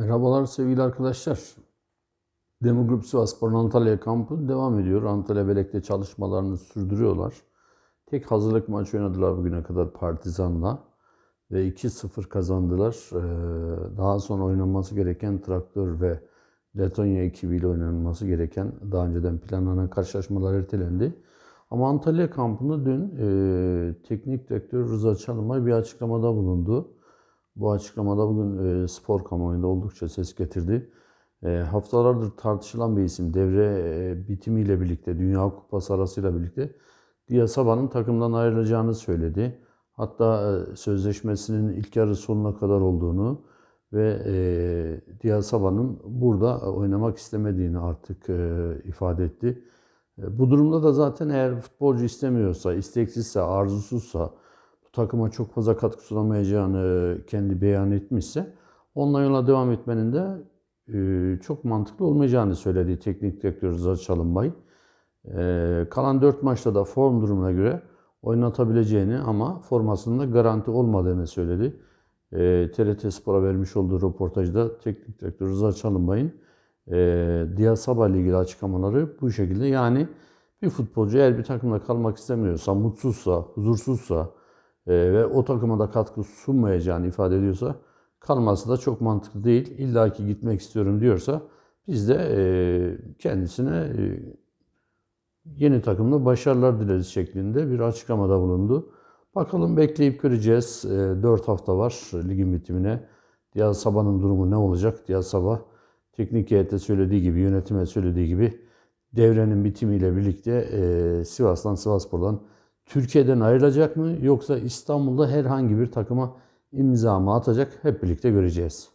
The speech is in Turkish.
Merhabalar sevgili arkadaşlar. Demo Grup Sivasspor'un Antalya kampı devam ediyor. Antalya Belek'te çalışmalarını sürdürüyorlar. Tek hazırlık maçı oynadılar bugüne kadar Partizan'la ve 2-0 kazandılar. Ee, Daha sonra oynanması gereken Traktör ve Letonya ekibiyle oynanması gereken daha önceden planlanan karşılaşmalar ertelendi. Ama Antalya kampında dün e, teknik direktör Rıza Çalınbay bir açıklamada bulundu. Bu açıklamada bugün e, spor kamuoyunda oldukça ses getirdi. E, haftalardır tartışılan bir isim. Devre e, bitimiyle birlikte, Dünya Kupası arasıyla birlikte Diyasaba'nın takımdan ayrılacağını söyledi. Hatta sözleşmesinin ilk yarı sonuna kadar olduğunu ve e, Diyasaba'nın burada oynamak istemediğini artık ifade etti. Bu durumda da zaten eğer futbolcu istemiyorsa, isteksizse, arzusuzsa, takıma çok fazla katkı sunamayacağını kendi beyan etmişse onunla yola devam etmenin de e, çok mantıklı olmayacağını söyledi teknik direktör Rıza Çalınbay. E, kalan 4 maçta da form durumuna göre oynatabileceğini ama formasında garanti olmadığını söyledi. E, TRT Spor'a vermiş olduğu röportajda teknik direktör Rıza Çalınbay'ın e, Diyasaba ile ilgili açıklamaları bu şekilde. Yani bir futbolcu eğer bir takımda kalmak istemiyorsa, mutsuzsa, huzursuzsa e, ve o takıma da katkı sunmayacağını ifade ediyorsa kalması da çok mantıklı değil. İlla ki gitmek istiyorum diyorsa biz de e, kendisine e, yeni takımda başarılar dileriz şeklinde bir açıklamada bulundu. Bakalım bekleyip göreceğiz. 4 hafta var ligin bitimine. Diyaz Sabah'ın durumu ne olacak? Diyaz Sabah teknik heyete söylediği gibi, yönetime söylediği gibi devrenin bitimiyle birlikte e, Sivas'tan, Sivasspor'dan Türkiye'den ayrılacak mı? Yoksa İstanbul'da herhangi bir takıma imza mı atacak? Hep birlikte göreceğiz.